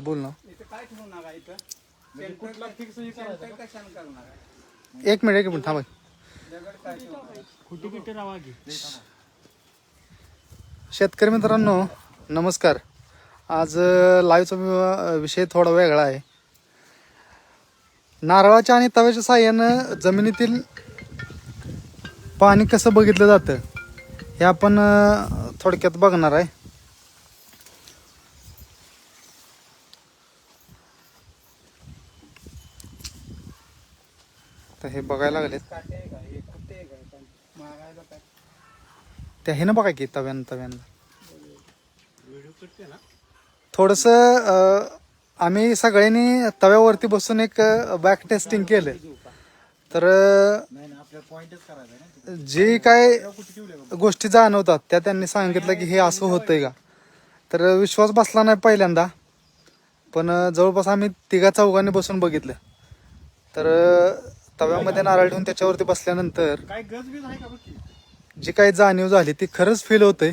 बोल ना. इथं काय ठेवू नका इथं? म्हणजे कुठला फिक्स करायचं सेंटर कशाने करणार आहे? एक मिनिट एक मिनिट थांबा. दगड काय की शेतकरी मित्रांनो नमस्कार. आज अ, लाईव्हचा वि- विषय थोडा वेगळा आहे. नारळाच्या आणि तव्याच्या साह्यानं जमिनीतील पाणी कसं बघितलं जातं हे आपण अ, थोडक्यात बघणार आहे. तर हे बघायला लागलेत. काटे आहे त्या हे ना बघा की तव्यानं तव्यानं. थोडंसं थोडस आम्ही सगळ्यांनी तव्यावरती बसून एक बॅक टेस्टिंग केलं. तर जे काय गोष्टी जाणवतात त्या त्यांनी सांगितलं की हे असं होतंय का? तर विश्वास बसला नाही पहिल्यांदा. पण जवळपास आम्ही तिघा चौघांनी बसून बघितलं. तर तव्यामध्ये नारळ ठेवून त्याच्यावरती बसल्यानंतर काय गजबीज आहे का बघ की जी काही जाणीव झाली ती खरंच फील होते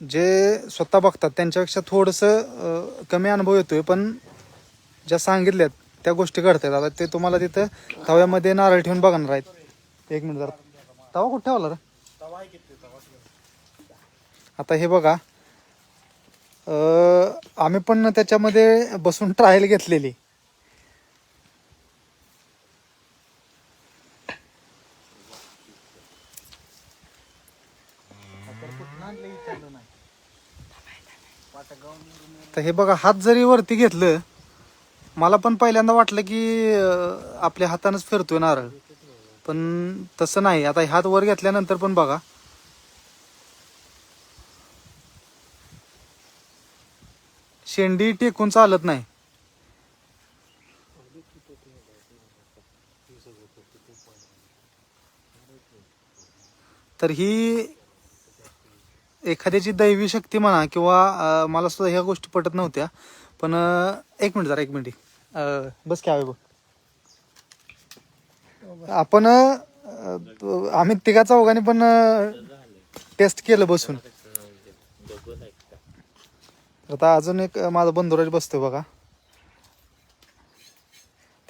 जे स्वतः बघतात त्यांच्यापेक्षा थोडंसं कमी अनुभव येतोय पण ज्या सांगितल्यात त्या गोष्टी घडतात आता ते तुम्हाला तिथं तव्यामध्ये नारळ ठेवून बघणार आहेत. एक मिनिट जरा. तवा कुठे ठेवला रे? आता हे बघा. अं, आम्ही पण त्याच्यामध्ये बसून ट्रायल घेतलेली कुठं आणलं विचारलं नाही तर हे बघा हात जरी वरती घेतलं मला पण पहिल्यांदा वाटलं की आपल्या हातानंच फिरतोय नारळ. पण तसं नाही. आता हात वर घेतल्यानंतर पण बघा. शेंडी टेकून चालत नाही. तर ही एखाद्याची दैवी शक्ती म्हणा किंवा मला सुद्धा ह्या गोष्टी पटत नव्हत्या. पण एक मिनिट जरा एक मिनिट. बस काय बघ. आपण आम्ही तिघा चौघांनी पण टेस्ट केलं बसून. आता अजून एक माझा बंधुराज बसतोय बघा.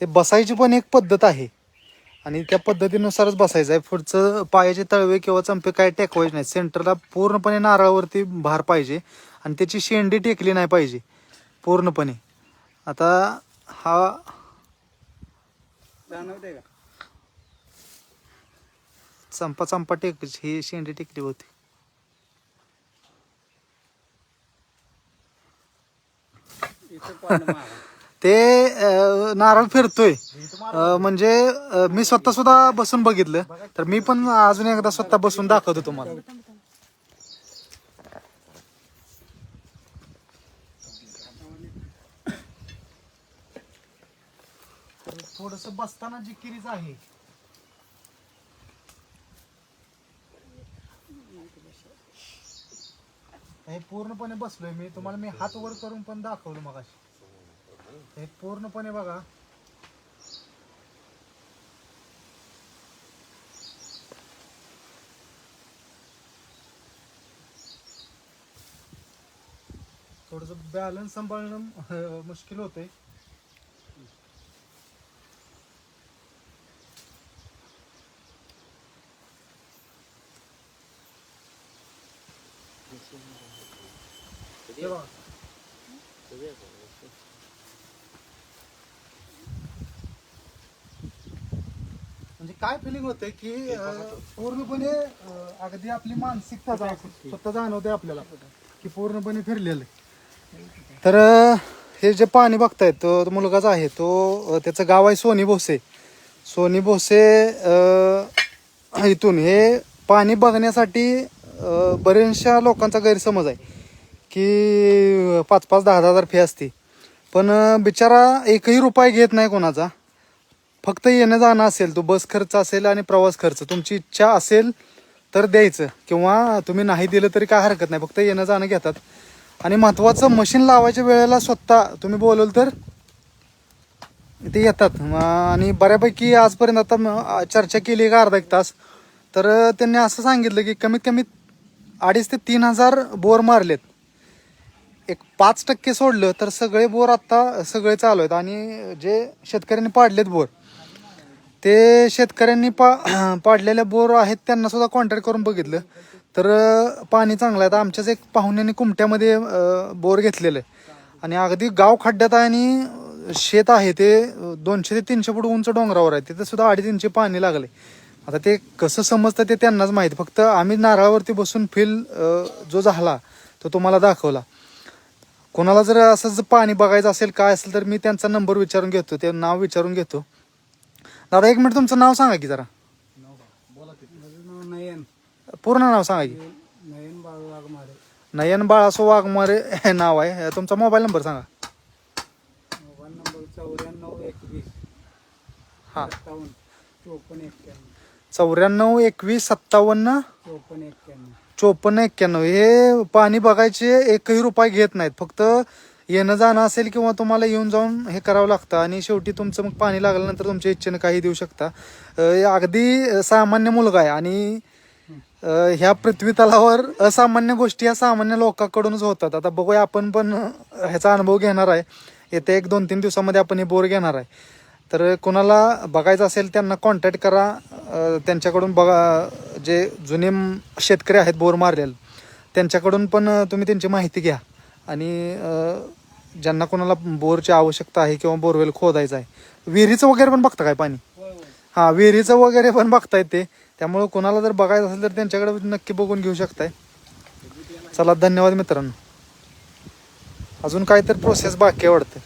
ते बसायची पण एक पद्धत आहे. आणि त्या पद्धतीनुसारच बसायचं आहे. पुढचं पायाचे तळवे किंवा चंपे काय टेकवायचे नाही सेंटरला पूर्णपणे नारळावरती भार पाहिजे आणि त्याची शेंडी टेकली नाही पाहिजे. पूर्णपणे. आता हा चंपा चंपा टेक ही शेंडी टेकली होती. इथं ते अं, नारळ फिरतोय. अं, म्हणजे अं, मी स्वतः सुद्धा बसून बघितलं. तर मी पण अजून एकदा स्वतः बसून दाखवतो तुम्हाला. थोडस बसताना जिकिरीच आहे. हे पूर्णपणे बसलोय मी. तुम्हाला मी हात वर करून पण दाखवलं मग हे पूर्णपणे बघा. थोडस बॅलन्स सांभाळणं मुश्किल होतंय हे बघा. काय फिलिंग होते की अं, पूर्णपणे अं, अगदी आपली मानसिकता जा- स्वतः जाणवते आपल्याला. की पूर्णपणे फिरलेलं आहे. तर अं, हे जे पाणी बघतायत तो तो मुलगाच आहे तो अं, त्याचं गाव आहे सोनी भोसे. सोनी भोसे अं, इथून. हे पाणी बघण्यासाठी अं, बऱ्याचशा लोकांचा गैरसमज आहे. की पाच पाच दहा दहा हजार फी असते. पण अं, बिचारा एकही रुपये घेत नाही कोणाचा. फक्त येणं जाणं असेल तो बस खर्च असेल आणि प्रवास खर्च तुमची इच्छा असेल तर द्यायचं. किंवा तुम्ही नाही दिलं तरी काय हरकत नाही फक्त येणं जाणं घेतात. आणि महत्त्वाचं मशीन लावायच्या वेळेला स्वतः तुम्ही बोलवलं तर ते येतात. आणि बऱ्यापैकी आजपर्यंत आता चर्चा केली का अर्धा एक तास. तर त्यांनी असं सांगितलं की कमीत कमी अडीच ते तीन हजार बोर मारलेत. एक पाच टक्के सोडलं तर सगळे बोर आत्ता सगळे चालू आहेत. आणि जे शेतकऱ्यांनी पाडलेत बोर ते शेतकऱ्यांनी पा पाडलेल्या बोर आहेत त्यांना सुद्धा कॉन्टॅक्ट करून बघितलं. तर पाणी चांगलं आहे. आता आमच्याच एक पाहुण्याने कुमट्यामध्ये बोर घेतलेलं आहे. आणि अगदी गाव खड्ड्यात आहे आणि शेत आहे ते दोनशे ते तीनशे फूट उंच डोंगरावर आहे. तिथे सुद्धा अडीतीनशे पाणी लागले आता ते कसं समजतं ते त्यांनाच माहिती. फक्त आम्ही नारळावरती बसून फील जो झाला तो तुम्हाला दाखवला. कोणाला जर असं जर पाणी बघायचं असेल काय असेल तर मी त्यांचा नंबर विचारून घेतो. ते नाव विचारून घेतो. दादा एक मिनिट तुमचं नाव सांगा की जरा. नयन. पूर्ण नाव सांगा की. नयन बाळू वाघमारे. नयन बाळासो वाघमारे हे नाव आहे. तुमचा मोबाईल नंबर सांगा. मोबाईल नंबर चौऱ्याण्णव एकवीस. हां. सत्तावन्न. चोपन्न एक्क्याण्णव. चौऱ्याण्णव एकवीस सत्तावन्न चोपन्न एक्क्याण्णव. चोपन्न एक्क्याण्णव. हे पाणी बघायचे एकही रुपये घेत नाहीत. फक्त येणं जाणं असेल किंवा तुम्हाला येऊन जाऊन हे करावं लागतं आणि शेवटी तुमचं मग पाणी लागल्यानंतर तुमच्या इच्छेनं काही देऊ शकता. अगदी सामान्य मुलगा आहे आणि ह्या पृथ्वी तलावर असामान्य गोष्टी ह्या सामान्य लोकांकडूनच होतात. आता बघूया आपण पण ह्याचा अनुभव घेणार आहे. येत्या एक दोन तीन दिवसामध्ये आपण हे बोर घेणार आहे. तर कोणाला बघायचं असेल त्यांना कॉन्टॅक्ट करा. त्यांच्याकडून बघा जे जुने शेतकरी आहेत बोर मारलेले त्यांच्याकडून पण तुम्ही त्यांची माहिती घ्या. आणि ज्यांना कोणाला बोरची आवश्यकता आहे किंवा बोरवेल खोदायचं आहे विहिरीचं वगैरे पण बघता काय पाणी? हां विहिरीचं वगैरे पण बघता येते त्यामुळे कोणाला जर बघायचं असेल तर त्यांच्याकडे नक्की बघून घेऊ शकताय. चला धन्यवाद मित्रांनो. अजून काय तर प्रोसेस बाकी आहे वाटतं.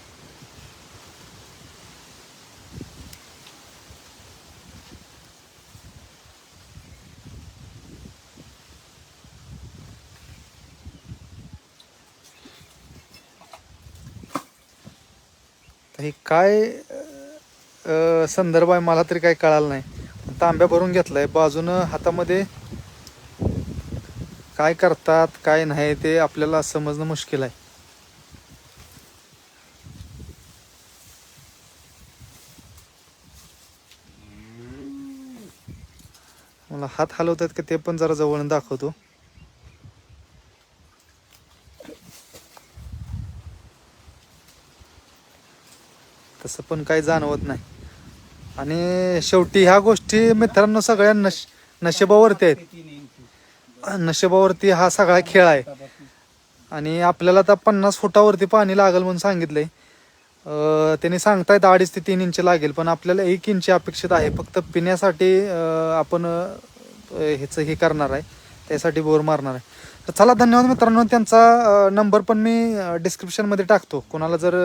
हे काय संदर्भ आहे मला तरी काही कळालं नाही. तांब्या भरून घेतलाय. बाजूनं हातामध्ये काय करतात काय नाही ते आपल्याला समजणं मुश्किल आहे. मला हात हलवतात का ते पण जरा जवळ दाखवतो. तसं पण काही जाणवत नाही. आणि शेवटी ह्या गोष्टी मित्रांनो सगळ्या नश नशिबावरती आहेत. नशेबावरती नशिबावरती हा सगळा खेळ आहे. आणि आपल्याला आता पन्नास फुटावरती पाणी लागेल म्हणून सांगितलंय. त्यांनी सांगतायत अडीच ते तीन इंच लागेल पण आपल्याला एक इंच अपेक्षित आहे. फक्त पिण्यासाठी आपण ह्याचं हे करणार आहे. त्यासाठी बोर मारणार आहे. तर चला धन्यवाद मित्रांनो. त्यांचा नंबर पण मी डिस्क्रिप्शनमध्ये टाकतो. कोणाला जर